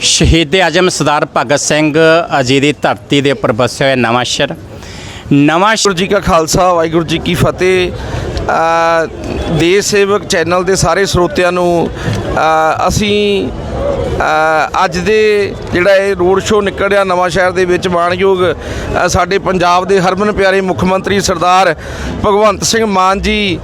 ਸ਼ਹੀਦ ਆਜਮ ਸਰਦਾਰ ਭਗਤ ਸਿੰਘ ਜੀ ਦੀ ਧਰਤੀ ਦੇ ਉੱਪਰ ਵਸਿਆ ਹੋਇਆ ਨਵਾਂ ਸ਼ਹਿਰ। ਨਵਾਂ ਸ਼ਹਿਰ ਜੀ ਕਾ ਖਾਲਸਾ, ਵਾਹਿਗੁਰੂ ਜੀ ਕੀ ਫਤਿਹ। ਦੇਸ਼ ਸੇਵਕ ਚੈਨਲ ਦੇ ਸਾਰੇ ਸਰੋਤਿਆਂ ਨੂੰ ਅਸੀਂ ਅੱਜ ਦੇ ਜਿਹੜਾ ਇਹ ਰੋਡ ਸ਼ੋਅ ਨਿਕਲ ਰਿਹਾ ਨਵਾਂ ਸ਼ਹਿਰ ਦੇ ਵਿੱਚ ਮਾਣਯੋਗ ਸਾਡੇ ਪੰਜਾਬ ਦੇ ਹਰਮਨ ਪਿਆਰੇ ਮੁੱਖ ਮੰਤਰੀ ਸਰਦਾਰ ਭਗਵੰਤ ਸਿੰਘ ਮਾਨ ਜੀ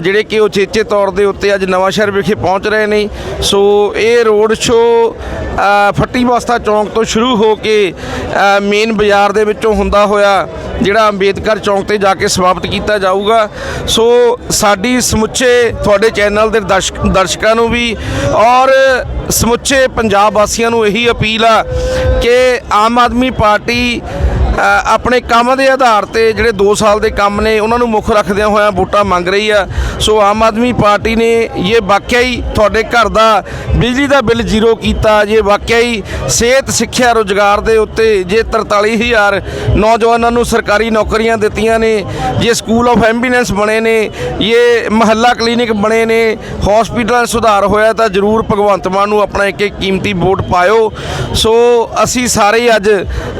ਜਿਹੜੇ ਕਿ ਉਚੇਚੇ ਤੌਰ ਦੇ ਉੱਤੇ ਅੱਜ ਨਵਾਂ ਸ਼ਹਿਰ ਵਿਖੇ ਪਹੁੰਚ ਰਹੇ ਨੇ। ਸੋ ਇਹ ਰੋਡ ਸ਼ੋਅ ਅ, ਫੱਟੀ ਬਸਤਾ ਚੌਂਕ ਤੋਂ ਸ਼ੁਰੂ ਹੋ ਕੇ ਮੇਨ ਬਾਜ਼ਾਰ ਦੇ ਵਿੱਚੋਂ ਹੁੰਦਾ ਹੋਇਆ ਜਿਹੜਾ ਅੰਬੇਦਕਰ ਚੌਂਕ ਤੇ ਜਾ ਕੇ ਸਮਾਪਤ ਕੀਤਾ ਜਾਊਗਾ। ਸੋ ਸਾਡੀ ਸਮੁੱਚੇ ਤੁਹਾਡੇ ਚੈਨਲ ਦੇ ਦਰਸ਼ਕ ਦਰਸ਼ਕਾਂ ਨੂੰ ਵੀ ਔਰ ਸਮੁੱਚੇ ਪੰਜਾਬ ਵਾਸੀਆਂ ਨੂੰ ਇਹੀ ਅਪੀਲ ਆ ਕਿ ਆਮ ਆਦਮੀ ਪਾਰਟੀ ਆਪਣੇ ਕੰਮ ਦੇ ਆਧਾਰ ਤੇ ਜਿਹੜੇ 2 ਸਾਲ ਦੇ ਕੰਮ ਨੇ, ਉਹਨਾਂ ਨੂੰ ਮੁੱਖ ਰੱਖਦਿਆਂ ਹੋਇਆਂ ਵੋਟਾਂ ਮੰਗ ਰਹੀ ਆ। ਸੋ ਆਮ ਆਦਮੀ ਪਾਰਟੀ ਨੇ ਇਹ ਵਾਕਿਆ ਹੀ ਤੁਹਾਡੇ ਘਰ ਦਾ ਬਿਜਲੀ ਦਾ ਬਿੱਲ ਜ਼ੀਰੋ ਕੀਤਾ। ਜੇ ਵਾਕਿਆ ਹੀ ਸਿਹਤ, ਸਿੱਖਿਆ, ਰੋਜ਼ਗਾਰ ਦੇ ਉੱਤੇ ਜੇ 43000 ਨੌਜਵਾਨਾਂ ਨੂੰ ਸਰਕਾਰੀ ਨੌਕਰੀਆਂ ਦਿੱਤੀਆਂ ਨੇ, ਜੇ ਸਕੂਲ ਆਫ ਐਂਬੂਲੈਂਸ ਬਣੇ ਨੇ ਇਹ ਮਹੱਲਾ ਕਲੀਨਿਕ ਬਣੇ ਨੇ ਹਸਪੀਟਲਾਂ 'ਚ ਸੁਧਾਰ ਹੋਇਆ ਤਾਂ ਜ਼ਰੂਰ ਭਗਵੰਤ ਮਾਨ ਨੂੰ ਆਪਣਾ ਇੱਕ ਇੱਕ ਕੀਮਤੀ ਵੋਟ ਪਾਇਓ। ਸੋ ਅਸੀਂ ਸਾਰੇ ਅੱਜ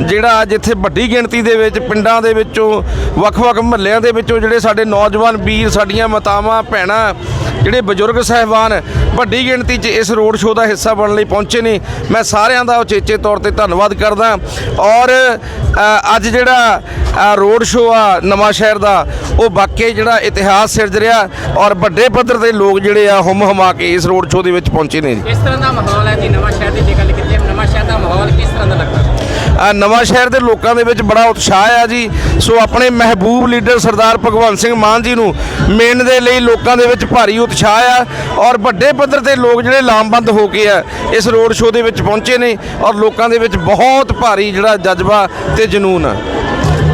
ਜਿਹੜਾ ਅੱਜ ਇੱਥੇ ਵੱਡੀ ਗਿਣਤੀ ਦੇ ਵਿੱਚ ਪਿੰਡਾਂ ਦੇ ਵਿੱਚੋਂ, ਵੱਖ-ਵੱਖ ਮਹੱਲਿਆਂ ਦੇ ਵਿੱਚੋਂ ਜਿਹੜੇ ਸਾਡੇ ਨੌਜਵਾਨ ਵੀਰ, ਸਾਡੀਆਂ ਮਾਤਾਵਾਂ, ਭੈਣਾਂ, ਜਿਹੜੇ ਬਜ਼ੁਰਗ ਸਹਿਬਾਨ ਵੱਡੀ ਗਿਣਤੀ 'ਚ ਇਸ ਰੋਡ ਸ਼ੋਅ ਦਾ ਹਿੱਸਾ ਬਣਨ ਲਈ ਪਹੁੰਚੇ ਨੇ। ਮੈਂ ਸਾਰਿਆਂ ਦਾ ਉਚੇਚੇ ਤੌਰ ਤੇ ਧੰਨਵਾਦ ਕਰਦਾ। ਔਰ ਅੱਜ ਜਿਹੜਾ ਰੋਡ ਸ਼ੋਅ ਆ ਨਵਾਂ ਸ਼ਹਿਰ ਦਾ, ਉਹ ਵਾਕਈ ਜਿਹੜਾ ਇਤਿਹਾਸ ਸਿਰਜ ਰਿਹਾ। ਔਰ ਵੱਡੇ ਪੱਧਰ ਤੇ ਲੋਕ ਜਿਹੜੇ ਆ ਹੁਮ ਹਮਾ ਕੇ ਇਸ ਰੋਡ ਸ਼ੋਅ ਦੇ ਵਿੱਚ ਪਹੁੰਚੇ ਨੇ ਇਸ ਤਰ੍ਹਾਂ ਦਾ ਮਾਹੌਲ ਹੈ ਜੀ, ਨਵਾਂ ਸ਼ਹਿਰ ਦੀ ਜੇ ਗੱਲ ਕੀਤੀ ਜਾਵੇ ਨਵਾਂ ਨਵਾਂ ਸ਼ਹਿਰ ਦੇ ਲੋਕਾਂ ਦੇ ਵਿੱਚ ਬੜਾ ਉਤਸ਼ਾਹ ਆ ਜੀ। ਸੋ ਆਪਣੇ ਮਹਿਬੂਬ ਲੀਡਰ ਸਰਦਾਰ ਭਗਵੰਤ ਸਿੰਘ ਮਾਨ ਜੀ ਨੂੰ ਮਿਲਣ ਦੇ ਲਈ ਲੋਕਾਂ ਦੇ ਵਿੱਚ ਭਾਰੀ ਉਤਸ਼ਾਹ ਆ ਔਰ ਵੱਡੇ ਪੱਧਰ ਤੇ ਲੋਕ ਜਿਹੜੇ ਲਾਮਬੰਦ ਹੋ ਕੇ ਆ ਇਸ ਰੋਡ ਸ਼ੋਅ ਦੇ ਵਿੱਚ ਪਹੁੰਚੇ ਨੇ ਔਰ ਲੋਕਾਂ ਦੇ ਵਿੱਚ ਬਹੁਤ ਭਾਰੀ ਜਿਹੜਾ ਜਜ਼ਬਾ ਤੇ ਜਨੂਨ ਆ।